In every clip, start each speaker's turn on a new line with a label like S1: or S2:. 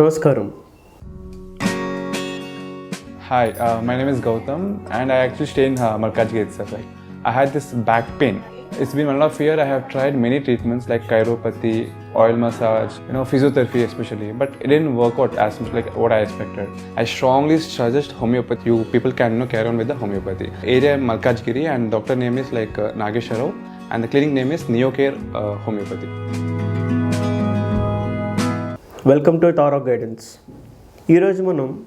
S1: నమస్కారం
S2: Hi, uh, my name is Gautam, and I actually stay in uh, Malkajgiri itself. Like, I had this back pain. It's been one of year. I have tried many treatments like chiropathy, oil massage, you know, physiotherapy especially, but it didn't work out as much like what I expected. I strongly suggest homeopathy. You people can you know, carry on with the homeopathy. Area Malkajgiri, and doctor name is like uh, Nagesharov, and the clinic name is Neocare uh, Homeopathy.
S1: Welcome to tarot guidance ఈరోజు మనం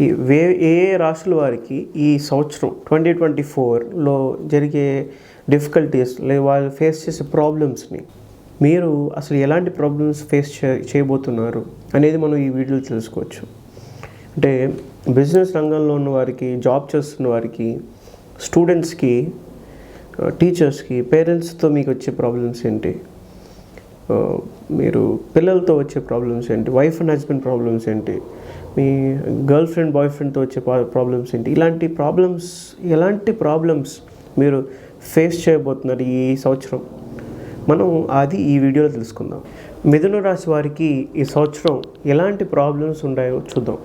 S1: ఈ వే ఏ ఏ రాష్ట్రాల వారికి ఈ సంవత్సరం twenty twenty ఫోర్లో జరిగే difficulties లేదా వాళ్ళు ఫేస్ చేసే ప్రాబ్లమ్స్ని మీరు అసలు ఎలాంటి ప్రాబ్లమ్స్ ఫేస్ చే చేయబోతున్నారు అనేది మనం ఈ వీడియోలో తెలుసుకోవచ్చు. అంటే బిజినెస్ రంగంలో ఉన్న వారికి జాబ్ చేస్తున్న వారికి స్టూడెంట్స్కి టీచర్స్కి పేరెంట్స్తో మీకు వచ్చే ప్రాబ్లమ్స్ ఏంటి? మీరు పిల్లలతో వచ్చే ప్రాబ్లమ్స్ ఏంటి? వైఫ్ అండ్ హస్బెండ్ ప్రాబ్లమ్స్ ఏంటి? మీ గర్ల్ ఫ్రెండ్ బాయ్ ఫ్రెండ్తో వచ్చే ప్రాబ్లమ్స్ ఏంటి? ఇలాంటి ప్రాబ్లమ్స్ ఎలాంటి ప్రాబ్లమ్స్ మీరు ఫేస్ చేయబోతున్నారు ఈ సంవత్సరం? మనం అది ఈ వీడియోలో తెలుసుకుందాం. మిథున రాశి వారికి ఈ సంవత్సరం ఎలాంటి ప్రాబ్లమ్స్ ఉన్నాయో చూద్దాం.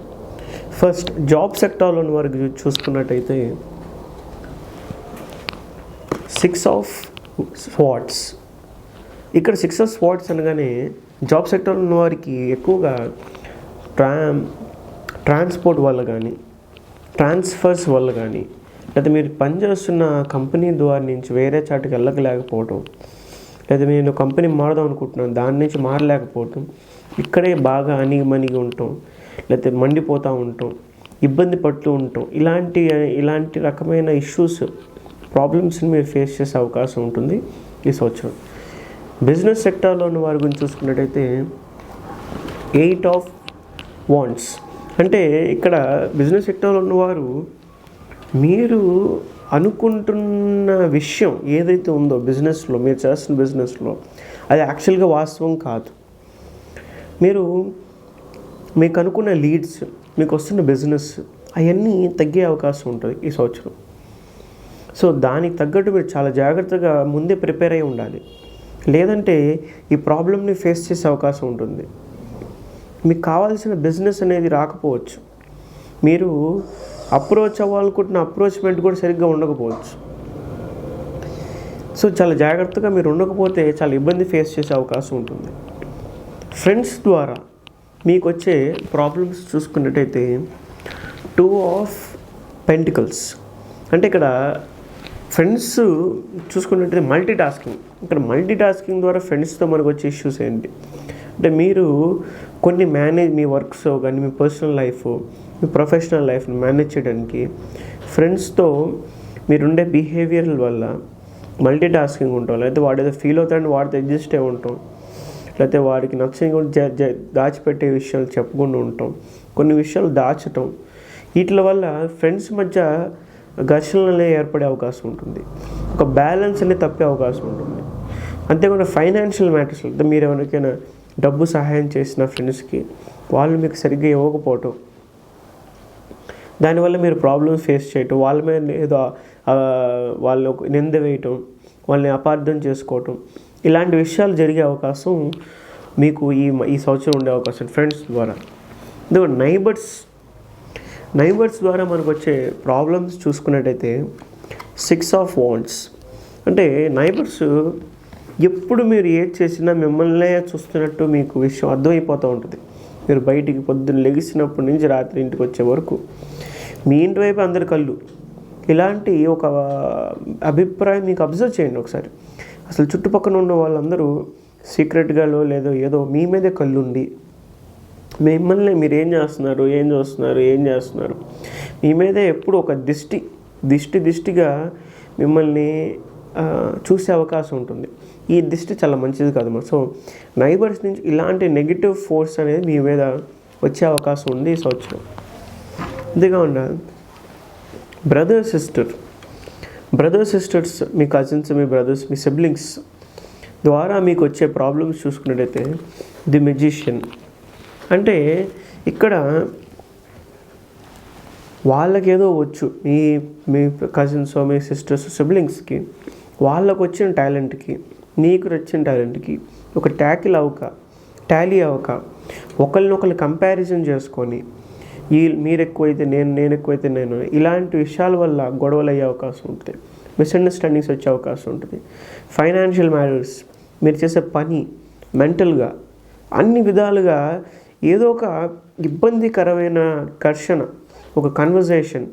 S1: ఫస్ట్ జాబ్ సెక్టార్లో ఉన్న వారికి చూ- చూసుకున్నట్టయితే సిక్స్ ఆఫ్ స్వాట్స్ ఇక్కడ సిక్సెస్ స్పాట్స్ అనగానే జాబ్ సెక్టర్ ఉన్న వారికి ఎక్కువగా ట్రా ట్రాన్స్పోర్ట్ వల్ల కానీ ట్రాన్స్ఫర్స్ వల్ల కానీ లేదా మీరు పనిచేస్తున్న కంపెనీ ద్వారా నుంచి వేరే చాటుకి వెళ్ళకలేకపోవటం లేదా నేను కంపెనీ మారదాం అనుకుంటున్నాను దాని నుంచి మారలేకపోవటం ఇక్కడే బాగా అణిగిమణిగి ఉంటాం లేకపోతే మండిపోతూ ఉంటాం ఇబ్బంది పడుతూ ఉంటాం ఇలాంటి ఇలాంటి రకమైన ఇష్యూస్ ప్రాబ్లమ్స్ని మీరు ఫేస్ చేసే అవకాశం ఉంటుంది ఈ సంవత్సరం. బిజినెస్ సెక్టార్లో ఉన్న వారి గురించి చూసుకున్నట్టయితే ఎయిట్ ఆఫ్ వాంట్స్ అంటే ఇక్కడ బిజినెస్ సెక్టార్లో ఉన్నవారు మీరు అనుకుంటున్న విషయం ఏదైతే ఉందో బిజినెస్లో మీరు చేస్తున్న బిజినెస్లో అది యాక్చువల్గా వాస్తవం కాదు. మీరు మీకు అనుకున్న లీడ్స్ మీకు వస్తున్న బిజినెస్ అవన్నీ తగ్గే అవకాశం ఉంటుంది ఈ సంవత్సరం. సో దానికి తగ్గట్టు మీరు చాలా జాగ్రత్తగా ముందే ప్రిపేర్ అయి ఉండాలి. లేదంటే ఈ ప్రాబ్లమ్ని ఫేస్ చేసే అవకాశం ఉంటుంది. మీకు కావాల్సిన బిజినెస్ అనేది రాకపోవచ్చు. మీరు అప్రోచ్ అవ్వాలనుకుంటున్న అప్రోచ్మెంట్ కూడా సరిగ్గా ఉండకపోవచ్చు. సో చాలా జాగ్రత్తగా మీరు ఉండకపోతే చాలా ఇబ్బంది ఫేస్ చేసే అవకాశం ఉంటుంది. ఫ్రెండ్స్ ద్వారా మీకు వచ్చే ప్రాబ్లమ్స్ చూసుకున్నట్టయితే టూ ఆఫ్ పెంటికల్స్. అంటే ఇక్కడ ఫ్రెండ్స్ చూసుకున్నట్టయితే మల్టీ టాస్కింగ్ ఇక్కడ మల్టీ టాస్కింగ్ ద్వారా ఫ్రెండ్స్తో మనకు వచ్చే ఇష్యూస్ ఏంటి? అంటే మీరు కొన్ని మేనేజ్ మీ వర్క్స్ కానీ మీ పర్సనల్ లైఫ్ మీ ప్రొఫెషనల్ లైఫ్ని మేనేజ్ చేయడానికి ఫ్రెండ్స్తో మీరుండే బిహేవియర్ వల్ల మల్టీ టాస్కింగ్ ఉంటాం. లేకపోతే వాడు ఏదో ఫీల్ అవుతాడని వాడితో అడ్జస్ట్ అయి ఉంటాం. లేకపోతే వాడికి నచ్చని కూడా దాచిపెట్టే విషయాలు చెప్పకుండా ఉంటాం. కొన్ని విషయాలు దాచటం. వీటి వల్ల ఫ్రెండ్స్ మధ్య ఘర్షణలే ఏర్పడే అవకాశం ఉంటుంది. ఒక బ్యాలెన్స్ అనేది తప్పే అవకాశం ఉంటుంది. అంతేకాకుండా ఫైనాన్షియల్ మ్యాటర్స్ మీరు ఎవరికైనా డబ్బు సహాయం చేసిన ఫ్రెండ్స్కి వాళ్ళు మీకు సరిగ్గా ఇవ్వకపోవటం దానివల్ల మీరు ప్రాబ్లమ్స్ ఫేస్ చేయటం వాళ్ళ మీద ఏదో ఆ, వాళ్ళు నింద వేయటం వాళ్ళని అపార్థం చేసుకోవటం ఇలాంటి విషయాలు జరిగే అవకాశం మీకు ఈ ఈ సంవత్సరం ఉండే అవకాశం ఫ్రెండ్స్ ద్వారా. ఎందుకంటే నైబర్స్ నైబర్స్ ద్వారా మనకు వచ్చే ప్రాబ్లమ్స్ చూసుకున్నట్టయితే సిక్స్ ఆఫ్ వాంట్స్ అంటే నైబర్స్ ఎప్పుడు మీరు ఏది చేసినా మిమ్మల్నే చూస్తున్నట్టు మీకు విషయం అర్థమైపోతూ ఉంటుంది. మీరు బయటికి పొద్దున్న లెగిసినప్పటి నుంచి రాత్రి ఇంటికి వచ్చే వరకు. మీ ఇంటి వైపు అందరి కళ్ళు. ఇలాంటి ఒక అభిప్రాయం మీకు అబ్జర్వ్ చేయండి ఒకసారి. అసలు చుట్టుపక్కల ఉన్న వాళ్ళందరూ సీక్రెట్గాలో లేదో ఏదో మీ మీదే కళ్ళు ఉండి మిమ్మల్ని మీరు ఏం చేస్తున్నారు ఏం చూస్తున్నారు ఏం చేస్తున్నారు? మీ మీదే ఎప్పుడు ఒక దిష్టి దిష్టి దిష్టిగా మిమ్మల్ని చూసే అవకాశం ఉంటుంది. ఈ దిష్టి చాలా మంచిది కదమ్మా సో నైబర్స్ నుంచి ఇలాంటి నెగిటివ్ ఫోర్స్ అనేది మీ మీద వచ్చే అవకాశం ఉంది ఈ సంవత్సరం. ఇదిగా ఉండాలి బ్రదర్ సిస్టర్ బ్రదర్ సిస్టర్స్ మీ కజిన్స్ మీ బ్రదర్స్ మీ సిబ్లింగ్స్ ద్వారా మీకు వచ్చే ప్రాబ్లమ్స్ చూసుకున్నట్టయితే ది మెజిషియన్ అంటే ఇక్కడ వాళ్ళకేదో వచ్చు. మీ మీ కజిన్స్ మీ సిస్టర్స్ సిబ్లింగ్స్కి వాళ్ళకు వచ్చిన టాలెంట్కి నీకు వచ్చిన టాలెంట్కి ఒక ట్యాకిల్ అవక టాలీ అవక ఒకరినొకరు కంపారిజన్ చేసుకొని ఈ మీరు ఎక్కువైతే నేను నేను ఎక్కువైతే నేను ఇలాంటి విషయాల వల్ల గొడవలు అయ్యే అవకాశం ఉంటుంది. మిస్అండర్స్టాండింగ్స్ వచ్చే అవకాశం ఉంటుంది. ఫైనాన్షియల్ మ్యాటర్స్ మీరు చేసే పని మెంటల్గా అన్ని విధాలుగా ఏదో ఒక ఇబ్బందికరమైన ఘర్షణ ఒక కన్వర్జేషన్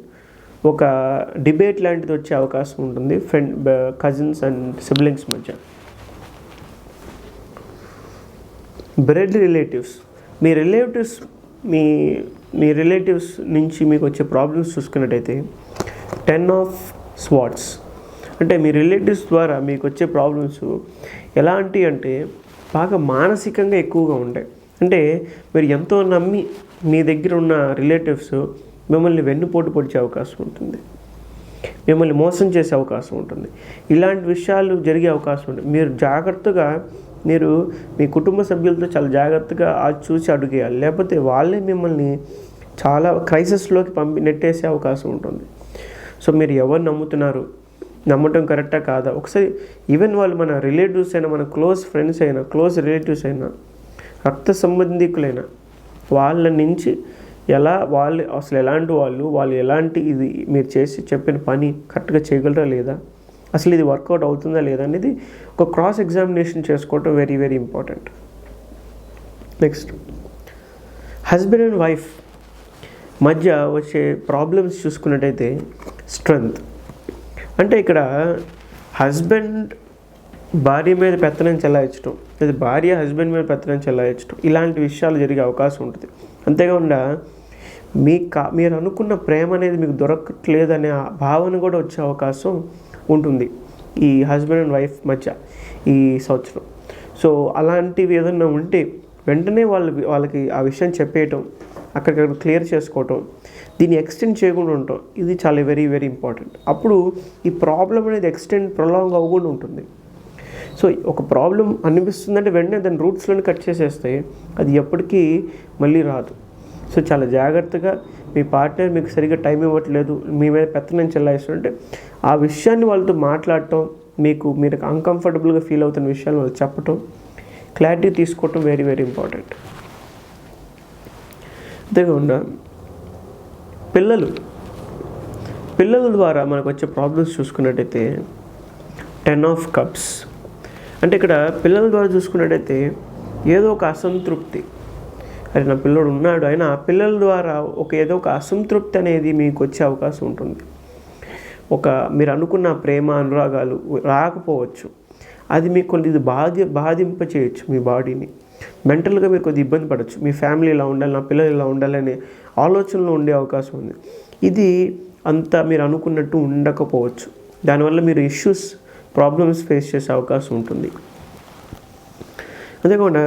S1: ఒక డిబేట్ లాంటిది వచ్చే అవకాశం ఉంటుంది ఫ్రెండ్ కజిన్స్ అండ్ సిబ్లింగ్స్ మధ్య. బ్రెడ్ రిలేటివ్స్ మీ రిలేటివ్స్ మీ మీ రిలేటివ్స్ నుంచి మీకు వచ్చే ప్రాబ్లమ్స్ చూసుకున్నట్టయితే టెన్ ఆఫ్ స్వాట్స్ అంటే మీ రిలేటివ్స్ ద్వారా మీకు వచ్చే ప్రాబ్లమ్స్ ఎలాంటి అంటే బాగా మానసికంగా ఎక్కువగా ఉంటాయి అంటే మీరు ఎంతో నమ్మి మీ దగ్గర ఉన్న రిలేటివ్స్ మిమ్మల్ని వెన్నుపోటు పొడిచే అవకాశం ఉంటుంది. మిమ్మల్ని మోసం చేసే అవకాశం ఉంటుంది. ఇలాంటి విషయాలు జరిగే అవకాశం ఉంటుంది. మీరు జాగ్రత్తగా మీరు మీ కుటుంబ సభ్యులతో చాలా జాగ్రత్తగా అది చూసి అడుగేయాలి. లేకపోతే వాళ్ళే మిమ్మల్ని చాలా క్రైసిస్లోకి పంపి నెట్టేసే అవకాశం ఉంటుంది. సో మీరు ఎవరు నమ్ముతున్నారు? నమ్మటం కరెక్టా కాదా? ఒకసారి ఈవెన్ వాళ్ళు మన రిలేటివ్స్ అయినా మన క్లోజ్ ఫ్రెండ్స్ అయినా క్లోజ్ రిలేటివ్స్ అయినా రక్త సంబంధికులైనా వాళ్ళ నుంచి ఎలా వాళ్ళు అసలు ఎలాంటి వాళ్ళు వాళ్ళు ఎలాంటి ఇది మీరు చేసి చెప్పిన పని కరెక్ట్గా చేయగలరా లేదా? అసలు ఇది వర్కౌట్ అవుతుందా లేదా అనేది ఒక క్రాస్ ఎగ్జామినేషన్ చేసుకోవటం very very important. Next. Husband and wife మధ్య వచ్చే ప్రాబ్లమ్స్ చూసుకున్నట్టయితే స్ట్రెంగ్త్. అంటే ఇక్కడ హస్బెండ్ భార్య మీద పెత్తనం చెలాయించడం లేదా భార్య హస్బెండ్ మీద పెత్తనం చెల్లాయించడం ఇలాంటి విషయాలు జరిగే అవకాశం ఉంటుంది. అంతేకాకుండా మీ కా మీరు అనుకున్న ప్రేమ అనేది మీకు దొరకట్లేదనే భావన కూడా వచ్చే అవకాశం ఉంటుంది ఈ హస్బెండ్ అండ్ వైఫ్ మధ్య ఈ సంవత్సరం. సో అలాంటివి ఏదన్నా ఉంటే వెంటనే వాళ్ళు వాళ్ళకి ఆ విషయం చెప్పేయటం అక్కడికక్కడ క్లియర్ చేసుకోవటం దీన్ని ఎక్స్టెండ్ చేయకుండా ఉండటం ఇది చాలా వెరీ వెరీ ఇంపార్టెంట్ అప్పుడు ఈ ప్రాబ్లం అనేది ఎక్స్టెండ్ ప్రొలాంగ్ అవ్వకుండా ఉంటుంది. సో ఒక ప్రాబ్లం అనిపిస్తుందంటే వెంటనే దాని రూట్స్లను కట్ చేసేస్తే అది ఎప్పటికీ మళ్ళీ రాదు. సో చాలా జాగ్రత్తగా మీ పార్ట్నర్ మీకు సరిగ్గా టైం ఇవ్వట్లేదు మీ మీద పెత్తనం చెల్లాయిస్తుంటే ఆ విషయాన్ని వాళ్ళతో మాట్లాడటం మీకు మీరు అన్కంఫర్టబుల్గా ఫీల్ అవుతున్న విషయాలు వాళ్ళు చెప్పటం క్లారిటీ తీసుకోవటం వెరీ వెరీ ఇంపార్టెంట్ అంతేకాకుండా పిల్లలు పిల్లల ద్వారా మనకు వచ్చే ప్రాబ్లమ్స్ చూసుకున్నట్టయితే టెన్ ఆఫ్ కప్స్ అంటే ఇక్కడ పిల్లల ద్వారా చూసుకున్నట్టయితే ఏదో ఒక అసంతృప్తి. అరే నా పిల్లడు ఉన్నాడు అయినా పిల్లల ద్వారా ఒక ఏదో ఒక అసంతృప్తి అనేది మీకు వచ్చే అవకాశం ఉంటుంది. ఒక మీరు అనుకున్న ప్రేమ అనురాగాలు రాకపోవచ్చు. అది మీకు కొన్ని ఇది బాధ బాధింప చేయొచ్చు మీ బాడీని. మెంటల్గా మీరు కొద్దిగా ఇబ్బంది పడవచ్చు మీ ఫ్యామిలీ ఇలా ఉండాలి నా పిల్లలు ఇలా ఉండాలనే ఆలోచనలో ఉండే అవకాశం ఉంది. ఇది అంత మీరు అనుకున్నట్టు ఉండకపోవచ్చు. దానివల్ల మీరు ఇష్యూస్ ప్రాబ్లమ్స్ ఫేస్ చేసే అవకాశం ఉంటుంది. అంతేకాకుండా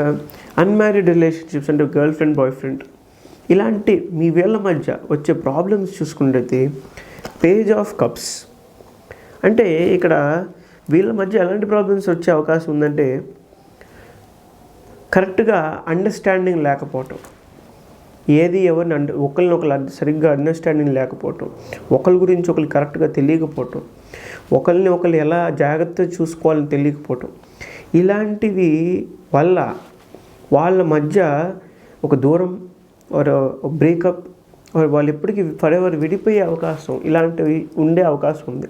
S1: అన్మ్యారీడ్ రిలేషన్షిప్స్ అంటే గర్ల్ ఫ్రెండ్ బాయ్ ఫ్రెండ్ ఇలాంటి మీ వీళ్ళ మధ్య వచ్చే ప్రాబ్లమ్స్ చూసుకుంటే పేజ్ ఆఫ్ కప్స్ అంటే ఇక్కడ వీళ్ళ మధ్య ఎలాంటి ప్రాబ్లమ్స్ వచ్చే అవకాశం ఉందంటే కరెక్ట్గా అండర్స్టాండింగ్ లేకపోవటం. ఏది ఎవరిని అండ్ ఒకరినొకరు సరిగ్గా అండర్స్టాండింగ్ లేకపోవటం ఒకరి గురించి ఒకరు కరెక్ట్గా తెలియకపోవటం ఒకరిని ఒకరు ఎలా జాగ్రత్తగా చూసుకోవాలని తెలియకపోవటం ఇలాంటివి వల్ల వాళ్ళ మధ్య ఒక దూరం బ్రేకప్ వాళ్ళు ఎప్పటికీ ఫర్ విడిపోయే అవకాశం ఇలాంటివి ఉండే అవకాశం ఉంది.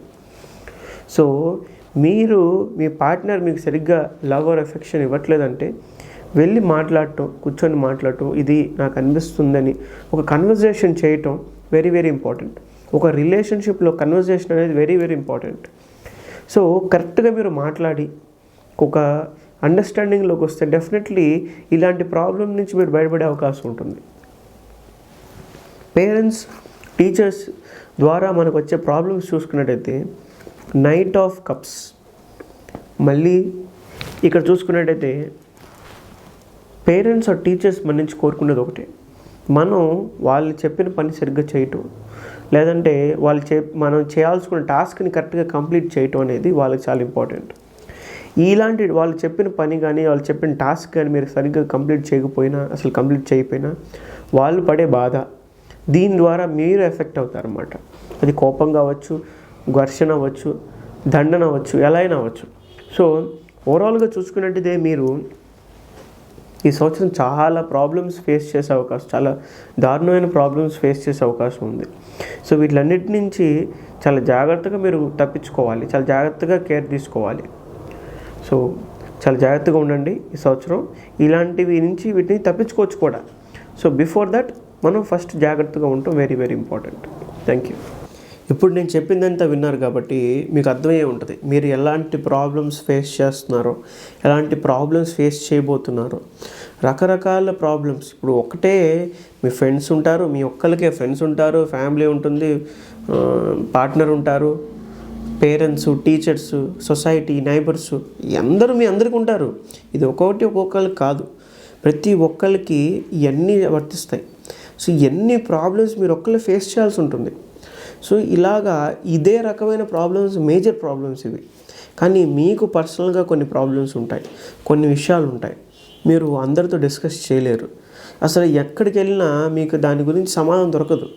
S1: సో మీరు మీ పార్ట్నర్ మీకు సరిగ్గా లవ్ ఆర్ ఎఫెక్షన్ ఇవ్వట్లేదంటే వెళ్ళి మాట్లాడటం కూర్చొని మాట్లాడటం ఇది నాకు అనిపిస్తుందని ఒక కన్వర్జేషన్ చేయటం వెరీ వెరీ ఇంపార్టెంట్ ఒక రిలేషన్షిప్లో కన్వర్జేషన్ అనేది వెరీ వెరీ ఇంపార్టెంట్ సో కరెక్ట్గా మీరు మాట్లాడి ఒక అండర్స్టాండింగ్లోకి వస్తే డెఫినెట్లీ ఇలాంటి ప్రాబ్లం నుంచి మీరు బయటపడే అవకాశం ఉంటుంది. పేరెంట్స్ టీచర్స్ ద్వారా మనకు వచ్చే ప్రాబ్లమ్స్ చూసుకున్నట్టయితే నైట్ ఆఫ్ కప్స్ మళ్ళీ ఇక్కడ చూసుకున్నట్టయితే పేరెంట్స్ ఆర్ టీచర్స్ మన నుంచి కోరుకునేది ఒకటే. మనం వాళ్ళు చెప్పిన పని సరిగ్గా చేయటం లేదంటే వాళ్ళు చే మనం చేయాల్సుకున్న టాస్క్ని కరెక్ట్గా కంప్లీట్ చేయటం అనేది వాళ్ళకి చాలా ఇంపార్టెంట్. ఇలాంటి వాళ్ళు చెప్పిన పని కానీ వాళ్ళు చెప్పిన టాస్క్ కానీ మీరు సరిగ్గా కంప్లీట్ చేయకపోయినా అసలు కంప్లీట్ చేయకపోయినా వాళ్ళు పడే బాధ దీని ద్వారా మీరు ఎఫెక్ట్ అవుతారన్నమాట. అది కోపం కావచ్చు ఘర్షణ అవ్వచ్చు దండన అవ్వచ్చు ఎలా అయినా అవ్వచ్చు. సో ఓవరాల్గా చూసుకున్నట్టుదే మీరు ఈ సంవత్సరం చాలా ప్రాబ్లమ్స్ ఫేస్ చేసే అవకాశం చాలా దారుణమైన ప్రాబ్లమ్స్ ఫేస్ చేసే అవకాశం ఉంది. సో వీటిలన్నిటి నుంచి చాలా జాగ్రత్తగా మీరు తప్పించుకోవాలి చాలా జాగ్రత్తగా కేర్ తీసుకోవాలి. సో చాలా జాగ్రత్తగా ఉండండి ఈ సంవత్సరం. ఇలాంటివి నుంచి వీటిని తప్పించుకోవచ్చు కూడా. సో బిఫోర్ దట్ మనం ఫస్ట్ జాగ్రత్తగా ఉండటం very very important thank you ఇప్పుడు నేను చెప్పిందంతా విన్నారు కాబట్టి మీకు అర్థమయ్యే ఉంటుంది. మీరు ఎలాంటి ప్రాబ్లమ్స్ ఫేస్ చేస్తున్నారో ఎలాంటి ప్రాబ్లమ్స్ ఫేస్ చేయబోతున్నారో రకరకాల ప్రాబ్లమ్స్ ఇప్పుడు ఒకటే మీ ఫ్రెండ్స్ ఉంటారు మీ ఒక్కరికే ఫ్రెండ్స్ ఉంటారు ఫ్యామిలీ ఉంటుంది పార్ట్నర్ ఉంటారు పేరెంట్స్ టీచర్స్ సొసైటీ నైబర్స్ అందరూ మీ అందరికీ ఉంటారు. ఇది ఒక్కొక్కటి ఒక్కొక్కరికి కాదు. ప్రతి ఒక్కరికి ఇవన్నీ వర్తిస్తాయి. సో ఎన్ని ప్రాబ్లమ్స్ మీరు ఒక్కళ్ళు ఫేస్ చేయాల్సి ఉంటుంది. సో ఇలాగా ఇదే రకమైన ప్రాబ్లమ్స్ మేజర్ ప్రాబ్లమ్స్ ఇవి. కానీ మీకు పర్సనల్గా కొన్ని ప్రాబ్లమ్స్ ఉంటాయి. కొన్ని విషయాలు ఉంటాయి. మీరు అందరితో డిస్కస్ చేయలేరు. అసలు ఎక్కడికి వెళ్ళినా మీకు దాని గురించి సమాధానం దొరకదు.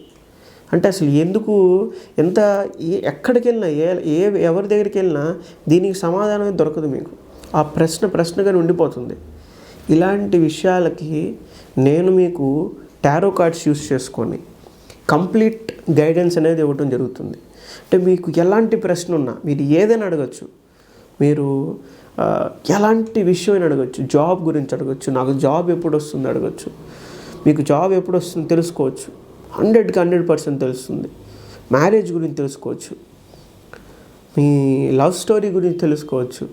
S1: అంటే అసలు ఎందుకు ఎంత ఎక్కడికి వెళ్ళినా ఏ ఏ ఎవరి దగ్గరికి వెళ్ళినా దీనికి సమాధానమే దొరకదు మీకు. ఆ ప్రశ్న ప్రశ్నగా ఉండిపోతుంది. ఇలాంటి విషయాలకి నేను మీకు టారో కార్డ్స్ యూస్ చేసుకొని కంప్లీట్ గైడెన్స్ అనేది ఇవ్వడం జరుగుతుంది. అంటే మీకు ఎలాంటి ప్రశ్న ఉన్నా మీరు ఏదైనా అడగచ్చు. మీరు ఎలాంటి విషయం అడగచ్చు. జాబ్ గురించి అడగచ్చు. నాకు జాబ్ ఎప్పుడు వస్తుంది అడగచ్చు. మీకు జాబ్ ఎప్పుడు వస్తుంది తెలుసుకోవచ్చు హండ్రెడ్కి హండ్రెడ్ పర్సెంట్ తెలుస్తుంది. మ్యారేజ్ గురించి తెలుసుకోవచ్చు. మీ లవ్ స్టోరీ గురించి తెలుసుకోవచ్చు.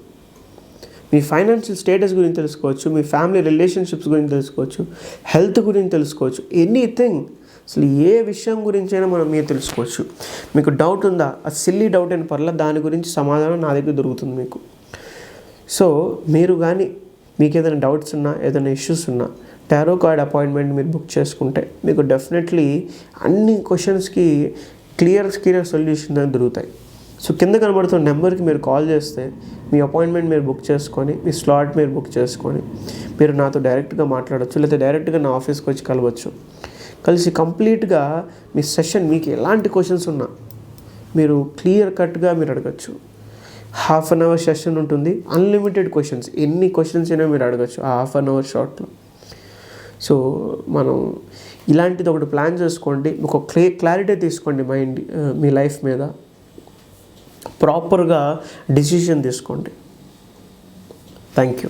S1: మీ ఫైనాన్షియల్ స్టేటస్ గురించి తెలుసుకోవచ్చు. మీ ఫ్యామిలీ రిలేషన్షిప్స్ గురించి తెలుసుకోవచ్చు. హెల్త్ గురించి తెలుసుకోవచ్చు. ఎనీథింగ్. అసలు ఏ విషయం గురించైనా మనం మీరు తెలుసుకోవచ్చు. మీకు డౌట్ ఉందా? ఆ సిల్లీ డౌట్ అయిన పర్ల దాని గురించి సమాధానం నా దగ్గర దొరుకుతుంది మీకు. సో మీరు కానీ మీకు ఏదైనా డౌట్స్ ఉన్నా ఏదైనా ఇష్యూస్ ఉన్నా టారో కార్డ్ అపాయింట్మెంట్ మీరు బుక్ చేసుకుంటే మీకు డెఫినెట్లీ అన్ని క్వశ్చన్స్కి క్లియర్ క్లియర్ సొల్యూషన్ అనేది దొరుకుతాయి. సో కింద కనబడుతున్న నెంబర్కి మీరు కాల్ చేస్తే మీ అపాయింట్మెంట్ మీరు బుక్ చేసుకొని మీ స్లాట్ మీరు బుక్ చేసుకొని మీరు నాతో డైరెక్ట్గా మాట్లాడవచ్చు లేదా డైరెక్ట్గా నా ఆఫీస్కి వచ్చి కలవచ్చు. కలిసి కంప్లీట్గా మీ సెషన్ మీకు ఎలాంటి క్వశ్చన్స్ ఉన్నా మీరు క్లియర్ కట్గా మీరు అడగచ్చు. హాఫ్ అన్ అవర్ సెషన్ ఉంటుంది. Unlimited questions. ఎన్ని క్వశ్చన్స్ అయినా మీరు అడగచ్చు ఆ హాఫ్ అన్ అవర్ షార్ట్లో. సో మనం ఇలాంటిది ఒకటి ప్లాన్ చేసుకోండి. ఒక క్లే క్లారిటీ తీసుకోండి మైండ్ మీ లైఫ్ మీద. ప్రాపర్గా డిసిషన్ తీసుకోండి. Thank you.